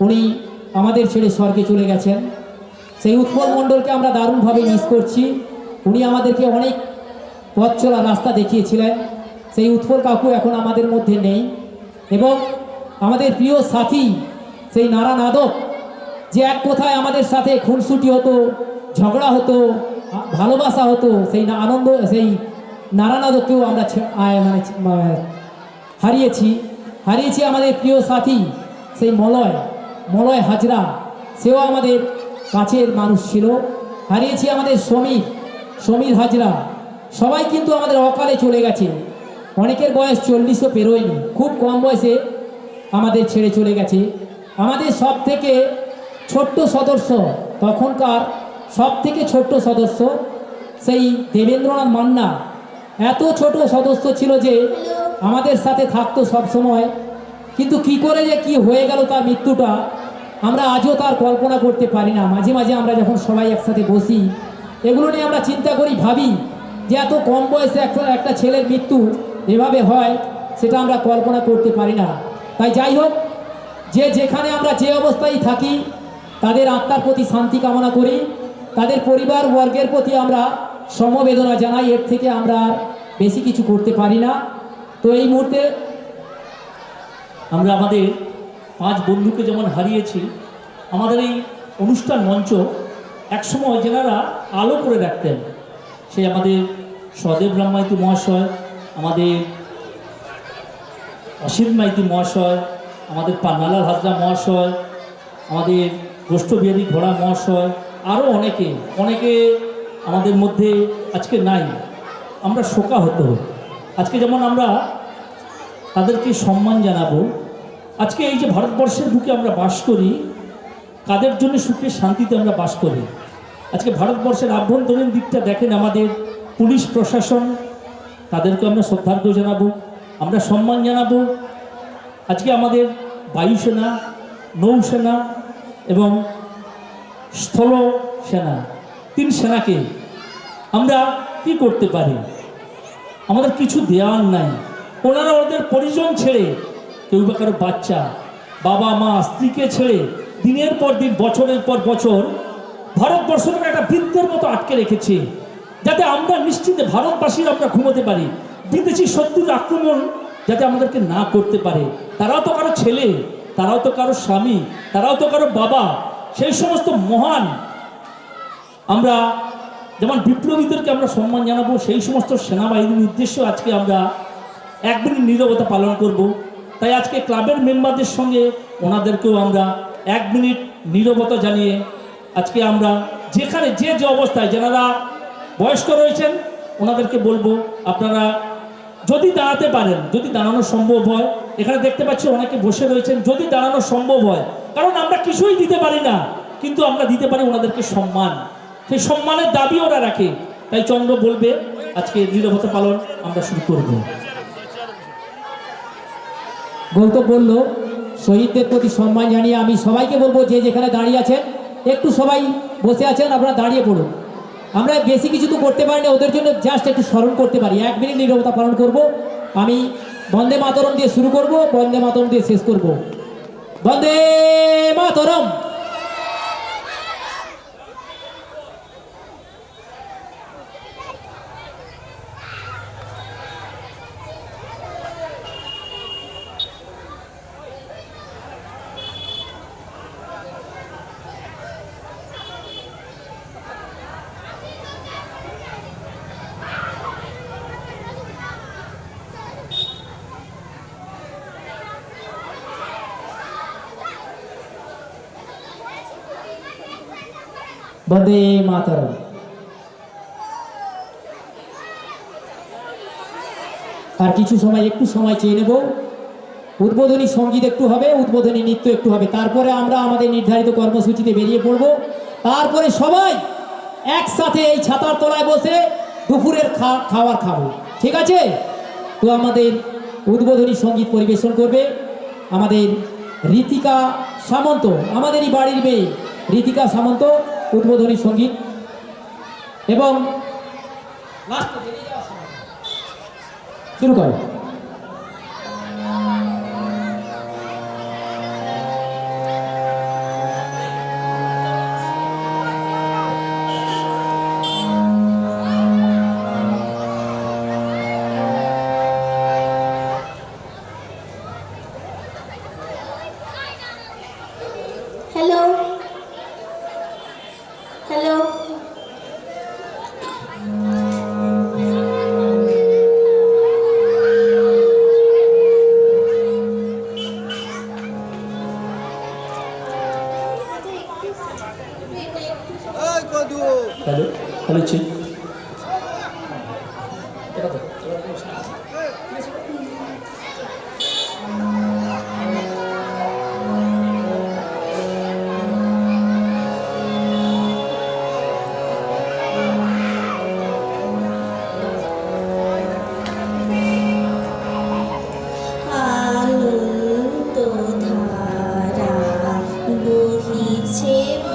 উনি আমাদের ছেড়ে স্বর্গে চলে গেছেন। সেই উৎপল মণ্ডলকে আমরা দারুণভাবে মিস করছি। উনি আমাদেরকে অনেক পথ চলা রাস্তা দেখিয়েছিলেন। সেই উৎপল কাকু এখন আমাদের মধ্যে নেই এবং আমাদের প্রিয় সাথী, সেই নারা নাদক যে এক কথায় আমাদের সাথে খুনসুটি হতো, ঝগড়া হতো, ভালোবাসা হতো, সেই আনন্দ, সেই নারানাদকেও আমরা মানে হারিয়েছি। হারিয়েছি আমাদের প্রিয় সাথী, সেই মলয়। মলয় হাজরা, সেও আমাদের কাছের মানুষ ছিল। হারিয়েছি আমাদের সমীর সমীর হাজরা। সবাই কিন্তু আমাদের অকালে চলে গেছে। অনেকের বয়স চল্লিশও পেরোয়নি। খুব কম বয়সে আমাদের ছেড়ে চলে গেছে। আমাদের সব থেকে ছোট্ট সদস্য তখনকার সব থেকে ছোট্ট সদস্য সেই দেবেন্দ্রনাথ মান্না। এত ছোট সদস্য ছিল যে আমাদের সাথে থাকতো সব সময় কিন্তু কি করে যে কি হয়ে গেল তার মৃত্যুটা আমরা আজও তার কল্পনা করতে পারি না। মাঝে মাঝে আমরা যখন সবাই একসাথে বসি, এগুলো নিয়ে আমরা চিন্তা করি, ভাবি যে এত কম বয়সে একটা ছেলের মৃত্যু এভাবে হয়, সেটা আমরা কল্পনা করতে পারি না। তাই যাই হোক, যে যেখানে আমরা যে অবস্থায় থাকি, তাদের আত্মার প্রতি শান্তি কামনা করি, তাদের পরিবার বর্গের প্রতি আমরা সমবেদনা জানাই, এর থেকে আমরা বেশি কিছু করতে পারি না। তো এই মুহূর্তে আমরা আমাদের পাঁচ বন্ধুকে যেমন হারিয়েছি, আমাদের এই অনুষ্ঠান মঞ্চ একসময় যেনারা আলো করে রাখতেন সেই আমাদের সদেব রাম মাইতি মহাশয়, আমাদের অসিত মাইতি মহাশয়, আমাদের পান্নালাল হাজরা মহাশয়, আমাদের গোষ্ঠবিহারী ঘোড়া মহাশয় আরও অনেকে অনেকে আমাদের মধ্যে আজকে নাই। আমরা শোকা হতো আজকে যেমন আমরা তাদেরকে সম্মান জানাব আজকে এই যে ভারতবর্ষের বুকে আমরা বাস করি, কাদের জন্য সুখে শান্তিতে আমরা বাস করি? আজকে ভারতবর্ষের আভ্যন্তরীণ দিকটা দেখেন আমাদের পুলিশ প্রশাসন, তাদেরকে আমরা শ্রদ্ধার্ঘ জানাব, আমরা সম্মান জানাব। আজকে আমাদের বায়ুসেনা, নৌসেনা এবং স্থল সেনা, তিন সেনাকে আমরা কি করতে পারি? আমাদের কিছু দেওয়ার নাই। ওনারা ওদের পরিজন ছেড়ে কেউ বা কারও বাচ্চা, বাবা, মা, স্ত্রীকে ছেড়ে দিনের পর দিন, বছরের পর বছর ভারতবর্ষকে একটা বৃত্তের মতো আটকে রেখেছে, যাতে আমরা নিশ্চিন্তে ভারতবাসীর আমরা ঘুমোতে পারি। বিদেশি শত্রুর আক্রমণ যাতে আমাদেরকে না করতে পারে। তারাও তো কারও ছেলে, তারাও তো কারও স্বামী, তারাও তো কারও বাবা। সেই সমস্ত মহান আমরা যেমন বিপ্লবীদেরকে আমরা সম্মান জানাব, সেই সমস্ত সেনাবাহিনীর উদ্দেশ্য আজকে আমরা এক মিনিট নীরবতা পালন করব। তাই আজকে ক্লাবের মেম্বারদের সঙ্গে ওনাদেরকেও আমরা এক মিনিট নীরবতা জানিয়ে আজকে আমরা যেখানে যে যে অবস্থায় যারা বয়স্ক রয়েছেন, ওনাদেরকে বলব, আপনারা যদি দাঁড়াতে পারেন, যদি দাঁড়ানো সম্ভব হয়, এখানে দেখতে পাচ্ছি অনেকে বসে রয়েছেন, যদি দাঁড়ানো সম্ভব হয়, কারণ আমরা কিছুই দিতে পারি না, কিন্তু আমরা দিতে পারি ওনাদেরকে সম্মান। সেই সম্মানের দাবি ওরা রাখে। তাই চন্দ্র বলবে, আজকে নীরবতা পালন আমরা শুরু করব। গৌতম বলল শহীদদের প্রতি সম্মান জানিয়ে আমি সবাইকে বলব যে যেখানে দাঁড়িয়ে আছেন, একটু সবাই বসে আছেন, আপনারা দাঁড়িয়ে পড়ুন। আমরা বেশি কিছু তো করতে পারি না ওদের জন্য জাস্ট একটু স্মরণ করতে পারি। এক মিনিট নিরবতা পালন করব। আমি বন্দে মাতরম দিয়ে শুরু করব, বন্দে মাতরম দিয়ে শেষ করব। বন্দে মাতরম! বন্দে মাতরম। আর কিছু সময়, একটু সময় চেয়ে নেব। উদ্বোধনী সংগীত একটু হবে, উদ্বোধনী নৃত্য একটু হবে। তারপরে আমরা আমাদের নির্ধারিত কর্মসূচিতে বেরিয়ে পড়ব। তারপরে সবাই একসাথে এই ছাতার তলায় বসে দুপুরের খা- খাবার খাব। ঠিক আছে? তো আমাদের উদ্বোধনী সংগীত পরিবেশন করবে আমাদের রীতিকা সামন্ত, আমাদেরই বাড়ির মেয়ে রীতিকা সামন্ত। উদ্বোধনী সংগীত এবং শুরু করো table.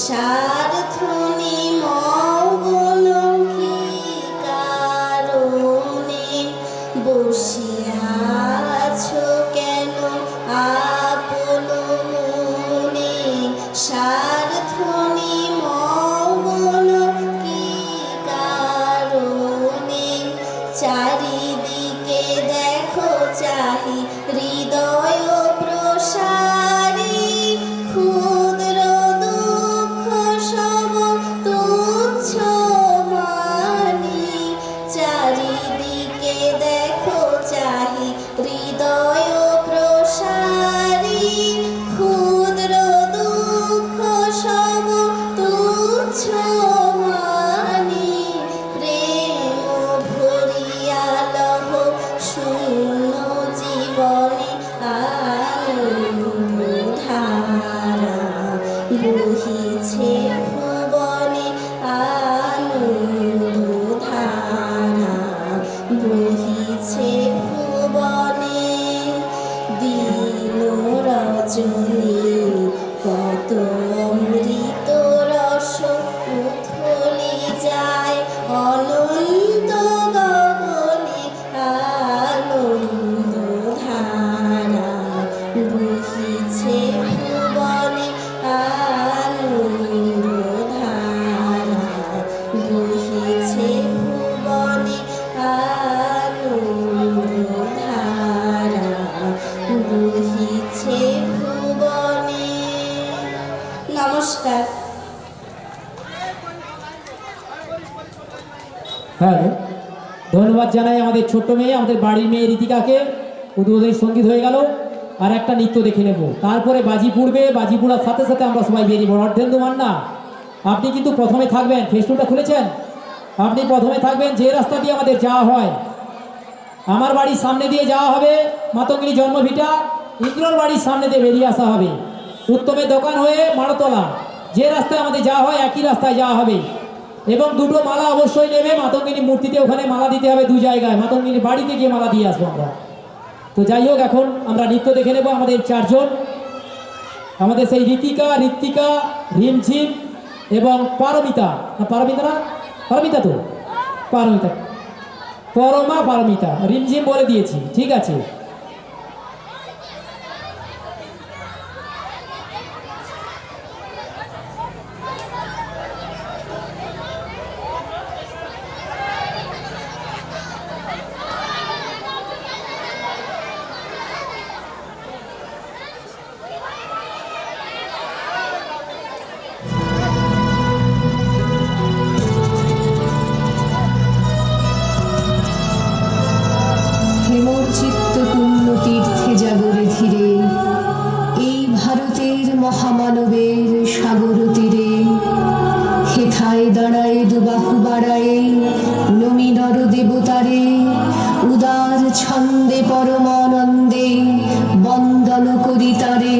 下 মেয়ে আমাদের বাড়ির মেয়ে রীতিকাকে উদ্বোধনী সংগীত হয়ে গেল, আর একটা নৃত্য দেখে নেব। তারপরে বাজি পুড়বে, বাজি পুড়ার সাথে সাথে আমরা সবাই বেরিয়ে পড়ব। অর্ধেন্দু মান্না, আপনি কিন্তু প্রথমে থাকবেন। ফেসবুকটা খুলেছেন? আপনি প্রথমে থাকবেন, যে রাস্তা দিয়ে আমাদের যাওয়া হয়। আমার বাড়ির সামনে দিয়ে যাওয়া হবে, মাতঙ্গিনী জন্মভিটা ইন্দ্রর বাড়ির সামনে দিয়ে বেরিয়ে আসা হবে। উত্তমের দোকান হয়ে মারতলা। যে রাস্তায় আমাদের যাওয়া হয়, একই রাস্তায় যাওয়া হবে। এবং দুটো মালা অবশ্যই নেবে। মাতঙ্গিনী মূর্তিতে ওখানে মালা দিতে হবে দু জায়গায়। মাতঙ্গিনী বাড়িতে গিয়ে মালা দিয়ে আসব আমরা। তো যাই হোক, এখন আমরা নৃত্য দেখে নেব আমাদের চারজন। আমাদের সেই রীতিকা, ঋত্বিকা রিমঝিম এবং পারমিতা। পারমিতা না? পারমিতা তো? পারমিতা। পরমা, পারমিতা। রিমঝিম বলে দিয়েছি। ঠিক আছে। নর দেবতারে উদার ছন্দে পরমানন্দে বন্দন করি তারে।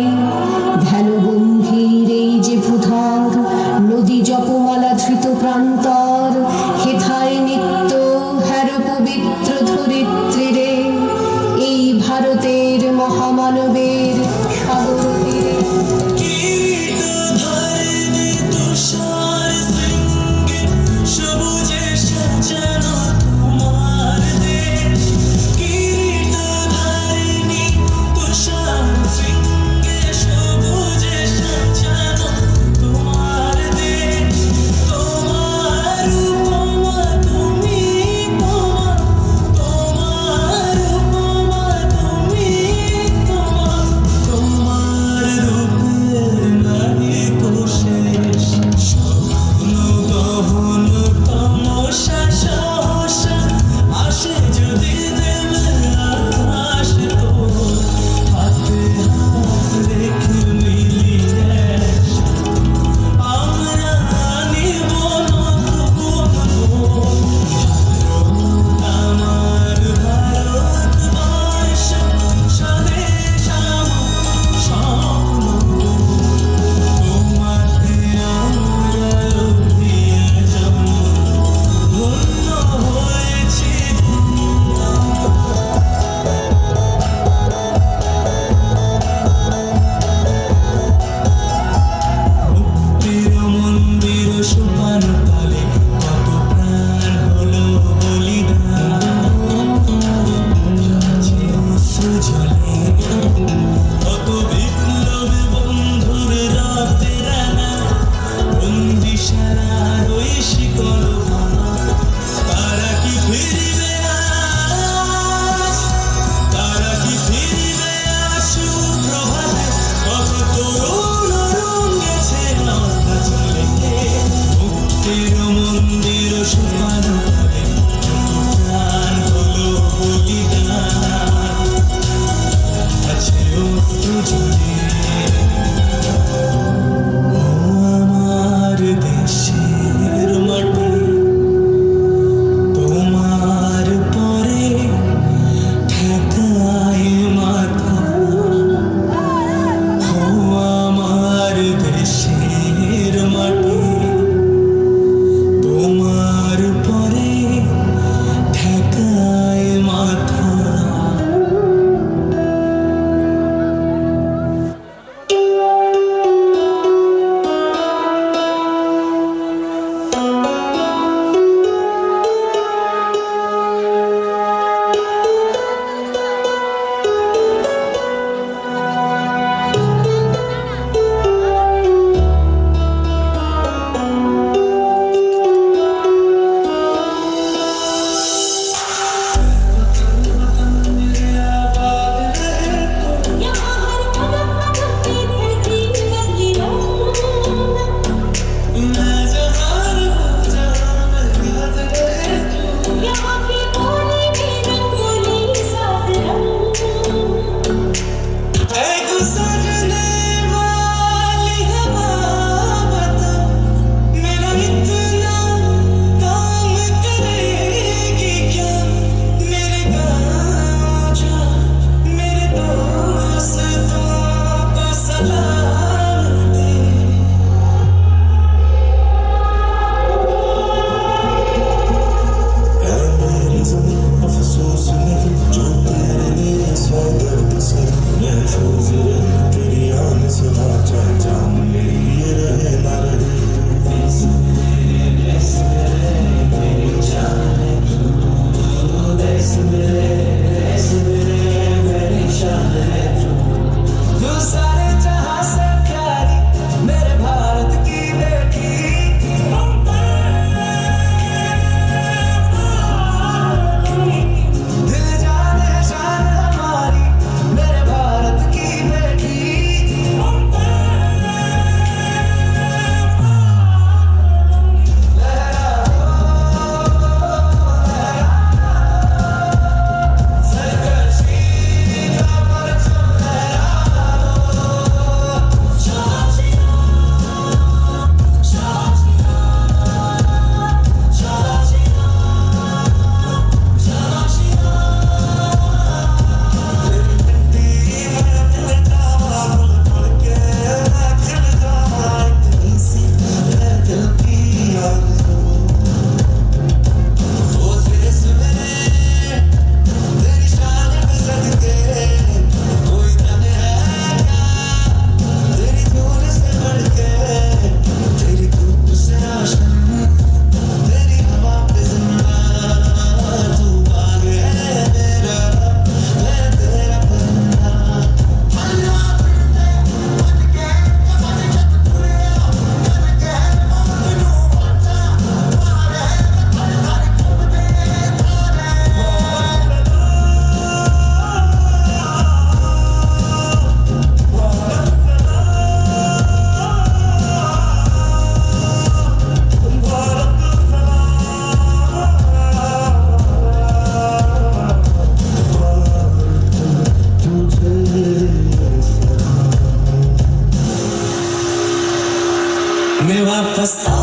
the stars.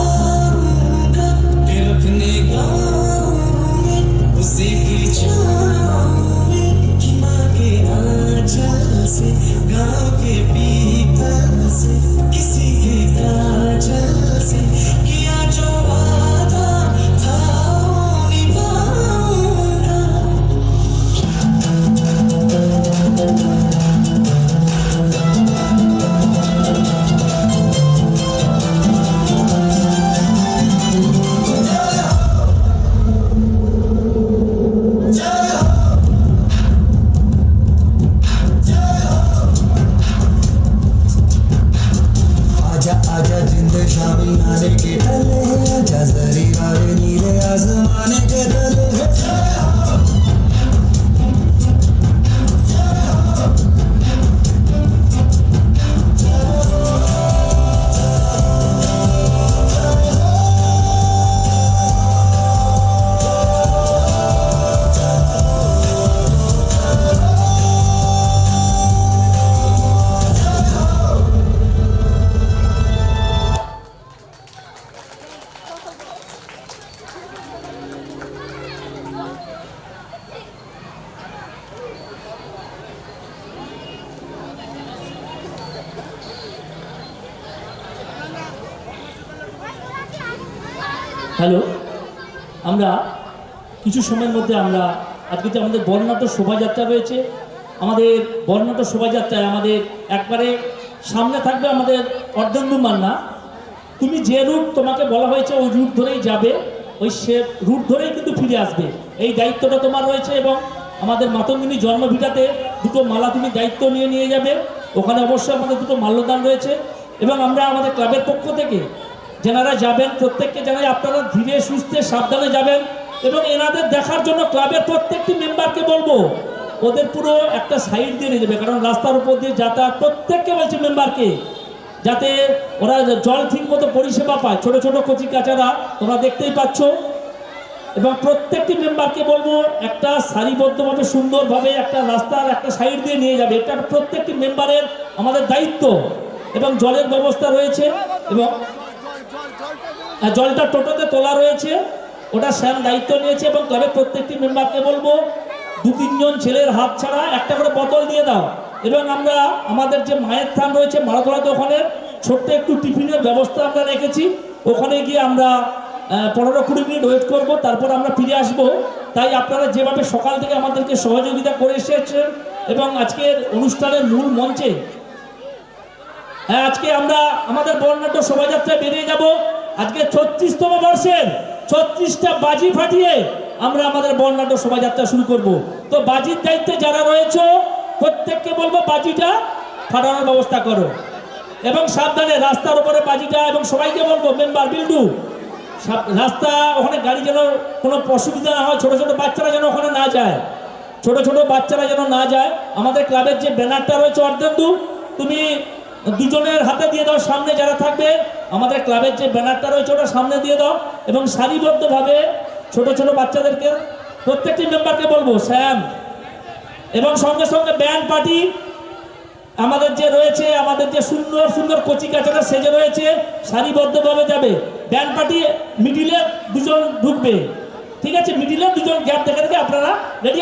আমরা কিছু সময়ের মধ্যে আমরা, আজকে যে আমাদের বর্ণাঢ্য শোভাযাত্রা রয়েছে। আমাদের বর্ণাঢ্য শোভাযাত্রায় আমাদের একবারে সামনে থাকবে আমাদের অর্ধেন্দু মান্না। তুমি যে রুট তোমাকে বলা হয়েছে, ওই রুট ধরেই যাবে, ওই সে রুট ধরেই কিন্তু ফিরে আসবে। এই দায়িত্বটা তোমার রয়েছে এবং আমাদের মাতঙ্গিনী জন্মভিটাতে দুটো মালা তুমি দায়িত্ব নিয়ে নিয়ে যাবে। ওখানে অবশ্যই আমাদের দুটো মাল্যদান রয়েছে এবং আমরা আমাদের ক্লাবের পক্ষ থেকে যেনারা যাবেন, প্রত্যেককে জানাই আপনারা ধীরে, সুস্থে, সাবধানে যাবেন এবং এনাদের দেখার জন্য ক্লাবের প্রত্যেকটি মেম্বারকে বলব, ওদের পুরো একটা সাইড দিয়ে নিয়ে যাবে, কারণ রাস্তার উপর দিয়ে যাতায়াত প্রত্যেককে বলছি মেম্বারকে, যাতে ওরা জল ঠিক মতো পরিষেবা পায়। ছোট ছোট কচি কাচারা তোমরা দেখতেই পাচ্ছ। এবং প্রত্যেকটি মেম্বারকে বলব, একটা সারিবদ্ধভাবে, সুন্দরভাবে একটা রাস্তার একটা সাইড দিয়ে নিয়ে যাবে। এটা প্রত্যেকটি মেম্বারের আমাদের দায়িত্ব এবং জলের ব্যবস্থা রয়েছে এবং জলটা টোটোতে তোলা রয়েছে। ওটা শ্যাম দায়িত্ব নিয়েছে এবং ক্লাবের প্রত্যেকটি মেম্বারকে বলব, দু তিনজন ছেলের হাত ছাড়া একটা করে বোতল দিয়ে দাও। এবং আমরা আমাদের যে মায়ের থান রয়েছে মারাতলাতে ওখানে ছোট্ট একটু টিফিনের ব্যবস্থা আমরা রেখেছি। ওখানে গিয়ে আমরা পনেরো কুড়ি মিনিট ওয়েট করব, তারপর আমরা ফিরে আসব। তাই আপনারা যেভাবে সকাল থেকে আমাদেরকে সহযোগিতা করে এসেছেন এবং আজকের অনুষ্ঠানের মূল মঞ্চে হ্যাঁ আজকে আমরা আমাদের বর্ণাঢ্য শোভাযাত্রায় বেরিয়ে যাব। আজকে ছত্রিশতম বর্ষের ছত্রিশটা বাজি ফাটিয়ে আমরা আমাদের বর্ণাঢ্য শোভাযাত্রা শুরু করব। তো বাজির দায়িত্বে যারা রয়েছে, প্রত্যেককে বলব বাজিটা ফাটানোর ব্যবস্থা করো। এবং সাবধানে রাস্তার উপরে বাজিটা এবং সবাইকে বলব, মেম্বার বিল্ডু রাস্তা ওখানে গাড়ি যেন কোনো অসুবিধা না হয়, ছোট ছোট বাচ্চারা যেন ওখানে না যায়। ছোট ছোট বাচ্চারা যেন না যায়। আমাদের ক্লাবের যে ব্যানারটা রয়েছে, অর্ধেন্দু, তুমি দুজনের হাতে দিয়ে দাও, সামনে যারা থাকবে, আমাদের ক্লাবের যে ব্যানারটা রয়েছে ওটা সামনে দিয়ে দাও এবং সারিবদ্ধভাবে ছোট ছোট বাচ্চাদেরকে, প্রত্যেকটি মেম্বারকে বলব, স্যাম। এবং সঙ্গে সঙ্গে ব্যান্ড পার্টি, আমাদের যে রয়েছে, আমাদের যে সুন্দর সুন্দর কচি কাচারা সেজে রয়েছে, সারিবদ্ধভাবে যাবে। ব্যান্ড পার্টি মিডিলে দুজন ঢুকবে। ঠিক আছে, মিডিলে দুজন গ্যাপ দেখে দেখে আপনারা রেডি